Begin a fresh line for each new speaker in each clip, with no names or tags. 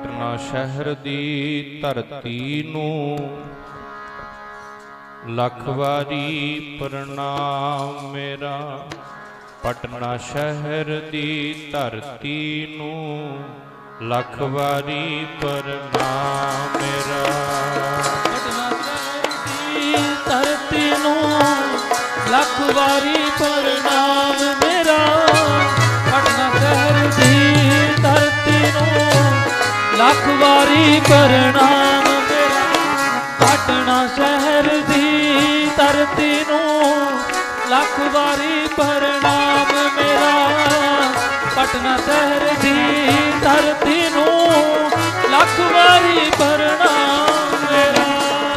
ਪਟਨਾ ਸ਼ਹਿਰ ਦੀ ਧਰਤੀ ਨੂੰ। ਲੱਖ ਵਾਰੀ ਪ੍ਰਣਾਮ ਮੇਰਾ ਪਟਨਾ ਸ਼ਹਿਰ ਦੀ ਧਰਤੀ ਨੂੰ। ਲੱਖ ਵਾਰੀ ਪ੍ਰਣਾਮ ਮੇਰਾ।
ਪਟਨਾ ਸ਼ਹਿਰ ਦੀ ਧਰਤੀ ਨੂੰ, ਲੱਖ ਵਾਰੀ ਲੱਖ ਵਾਰੀ ਪ੍ਰਣਾਮ ਮੇਰਾ। ਪਟਨਾ ਸ਼ਹਿਰ ਦੀ ਧਰਤੀ ਨੂੰ ਲੱਖ ਵਾਰੀ ਪ੍ਰਣਾਮ ਮੇਰਾ। ਪਟਨਾ ਸ਼ਹਿਰ ਦੀ ਧਰਤੀ ਨੂੰ ਲੱਖ ਵਾਰੀ ਪ੍ਰਣਾਮ ਮੇਰਾ।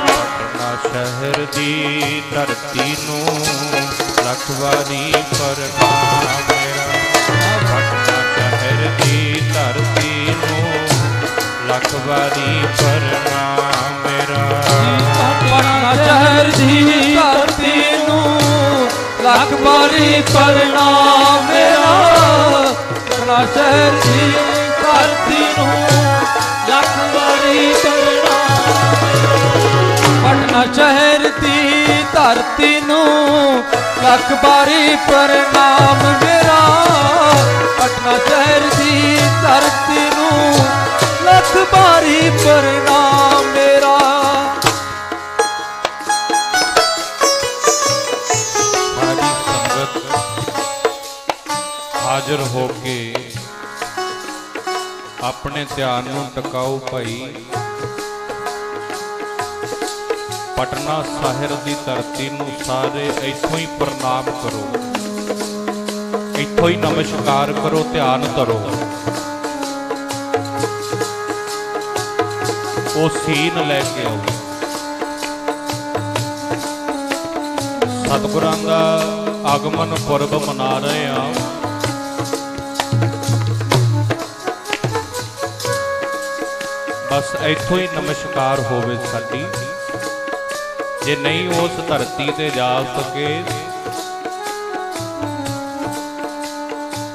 ਪਟਨਾ ਸ਼ਹਿਰ ਦੀ ਧਰਤੀ ਨੂੰ ਲੱਖ ਵਾਰੀ ਵਾਰੀ ਪ੍ਰਣਾਮ ਮੇਰਾ।
ਪਟਨਾ ਸ਼ਹਿਰ ਦੀ ਧਰਤੀ ਨੂੰ ਲੱਖ ਵਾਰੀ ਪ੍ਰਣਾਮ ਮੇਰਾ। ਪਟਨਾ ਸ਼ਹਿਰ ਦੀ ਧਰਤੀ ਨੂੰ ਲੱਖ ਵਾਰੀ ਪ੍ਰਣਾਮ ਪਟਨਾ ਸ਼ਹਿਰ ਦੀ ਧਰਤੀ ਨੂੰ ਲੱਖ ਵਾਰੀ ਪ੍ਰਣਾਮ ਮੇਰਾ। ਪਟਨਾ ਸ਼ਹਿਰ ਦੀ ਧਰਤੀ ਲੱਖ ਵਾਰੀ ਪ੍ਰਣਾਮ ਮੇਰਾ।
ਸਾਰੀ ਸੰਗਤ ਹਾਜ਼ਰ ਹੋ ਕੇ ਆਪਣੇ ਧਿਆਨ ਨੂੰ ਟਿਕਾਓ ਭਾਈ। ਪਟਨਾ ਸਾਹਿਬ ਦੀ ਧਰਤੀ ਨੂੰ ਸਾਰੇ ਇੱਥੋਂ ਹੀ ਪ੍ਰਣਾਮ ਕਰੋ। ਇੱਥੋਂ ਹੀ ਨਮਸਕਾਰ ਕਰੋ, ਧਿਆਨ ਧਰੋ। ਉਹ ਸੀਨ ਲੈ ਕੇ ਆਓ। ਸਤਿਗੁਰਾਂ ਦਾ ਆਗਮਨ ਪੁਰਬ ਮਨਾ ਰਹੇ ਆ ਬਸ ਇੱਥੋਂ ਹੀ ਨਮਸਕਾਰ ਹੋਵੇ ਸਾਡੀ। ਜੇ ਨਹੀਂ ਉਸ ਧਰਤੀ ਤੇ ਜਾ ਸਕੇ,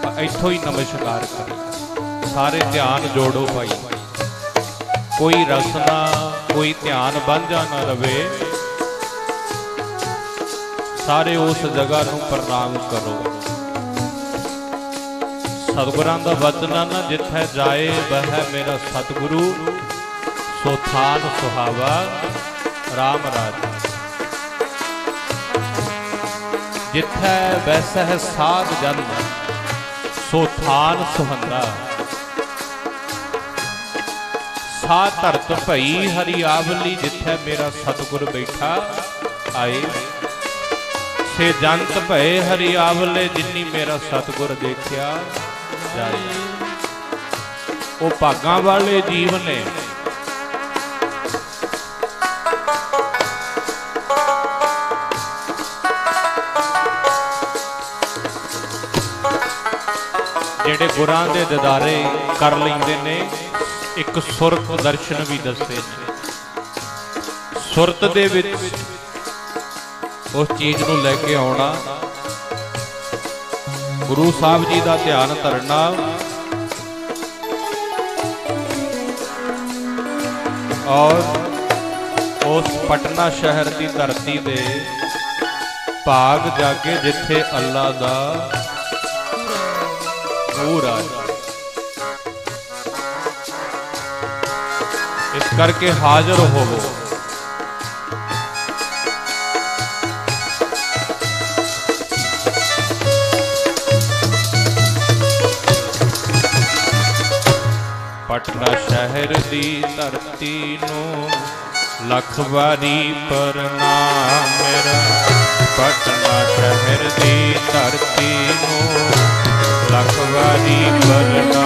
ਤਾਂ ਇੱਥੋਂ ਹੀ ਨਮਸਕਾਰ ਕਰ ਸਾਰੇ ਧਿਆਨ ਜੋੜੋ ਭਾਈ। ਕੋਈ ਰਸਨਾ ਕੋਈ ਧਿਆਨ ਬੰਝਾ ਨਾ ਰਵੇ। ਸਾਰੇ ਉਸ ਜਗ੍ਹਾ ਨੂੰ ਪ੍ਰਣਾਮ ਕਰੋ। ਸਤਿਗੁਰਾਂ ਦਾ ਵਚਨ ਨਾ ਜਿੱਥੇ ਜਾਏ ਬਹਿ ਮੇਰਾ ਸਤਿਗੁਰੂ। ਸੋ ਥਾਨ ਸੁਹਾਵਾ RAM ਰਾਜ। ਜਿੱਥੇ ਬੈਸਹਿ ਸਾਧ ਜਨ, ਸੋ ਥਾਨ ਸੁਹੰਦਾ। ਸਾ ਧਰਤ ਭਈ ਹਰੀ ਆਵਲੀ ਜਿੱਥੇ ਮੇਰਾ ਸਤਿਗੁਰ ਬੈਠਾ, ਆਏ। ਸੇ ਜੰਤ ਭਏ ਹਰੀ ਆਵਲੇ ਜਿਨੀ ਮੇਰਾ ਸਤਿਗੁਰ ਦੇਖਿਆ, ਜਾਏ। ਉਹ ਭਾਗਾਂ ਵਾਲੇ ਜੀਵ ਨੇ। ਜਿਹੜੇ ਗੁਰਾਂ ਦੇ ਦਿਦਾਰੇ ਕਰ ਲੈਂਦੇ ਨੇ ਇੱਕ ਸੁਰਤ ਦਰਸ਼ਨ ਵੀ ਦੱਸੇ ਨੇ। ਸੁਰਤ ਦੇ ਵਿੱਚ ਉਸ ਚੀਜ਼ ਨੂੰ ਲੈ ਕੇ ਆਉਣਾ, ਗੁਰੂ ਸਾਹਿਬ ਜੀ ਦਾ ਧਿਆਨ ਧਰਨਾ, ਔਰ ਉਸ ਪਟਨਾ ਸ਼ਹਿਰ ਦੀ ਧਰਤੀ ਦੇ ਭਾਗ ਜਾ ਕੇ ਜਿੱਥੇ ਅੱਲਾ ਦਾ ਨੂਰ ਆ। ਇਸ ਕਰਕੇ ਹਾਜ਼ਰ ਹੋਵੋ। ਪਟਨਾ ਸ਼ਹਿਰ ਦੀ ਧਰਤੀ ਨੂੰ ਲੱਖ ਵਾਰੀ ਪ੍ਰਣਾਮ ਮੇਰਾ। ਪਟਨਾ ਸ਼ਹਿਰ ਦੀ ਧਰਤੀ ਨੂੰ ਲੱਖ ਵਾਰੀ ਪ੍ਰਣਾਮ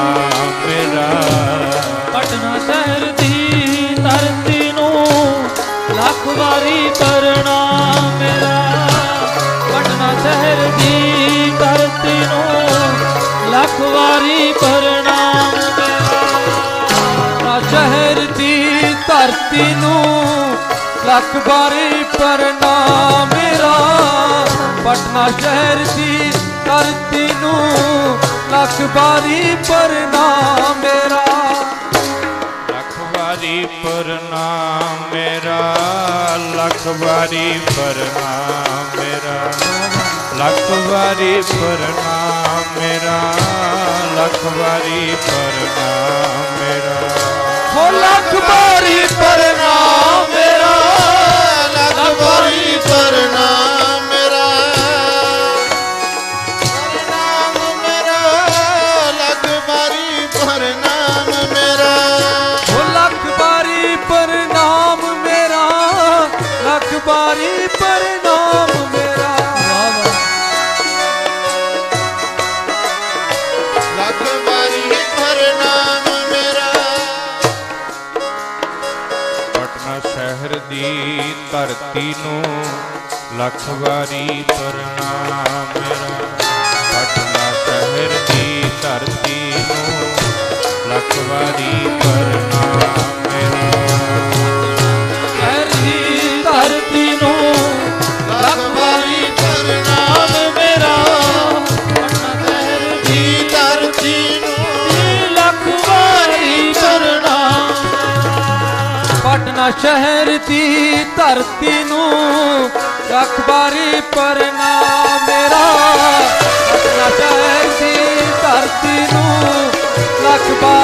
ਅਖਬਾਰੀ ਵਾਰੀ ਮੇਰਾ। ਪਟਨਾ ਸ਼ਹਿਰ ਦੀ ਧਰਤੀ ਨੂੰ ਲੱਖ ਵਾਰੀ ਪ੍ਰਣਾਮ ਮੇਰਾ। ਪ੍ਰਣਾਮ ਮੇਰਾ। ਲੱਖ ਵਾਰੀ ਪ੍ਰਣਾਮ ਮੇਰਾ।
ਲੱਖ ਵਾਰੀ ਪ੍ਰਣਾਮ ਮੇਰਾ। ਲੱਖ ਵਾਰੀ ਪ੍ਰਣਾਮ ਦੀ ਧਰਤੀ ਨੂੰ ਲੱਖ ਵਾਰੀ ਪ੍ਰਣਾਮ ਮੇਰਾ ਪਟਨਾ ਸ਼ਹਿਰ ਦੀ ਧਰਤੀ ਨੂੰ ਲੱਖ ਵਾਰੀ ਪ੍ਰਣਾਮ ਮੇਰਾ
ਪਟਨਾ ਸ਼ਹਿਰ ਦੀ ਧਰਤੀ ਨੂੰ ਲੱਖ ਵਾਰੀ ਪ੍ਰਣਾਮ ਮੇਰਾ। ਪਟਨਾ ਸ਼ਹਿਰ ਦੀ ਧਰਤੀ ਨੂੰ ਲੱਖ ਵਾਰੀ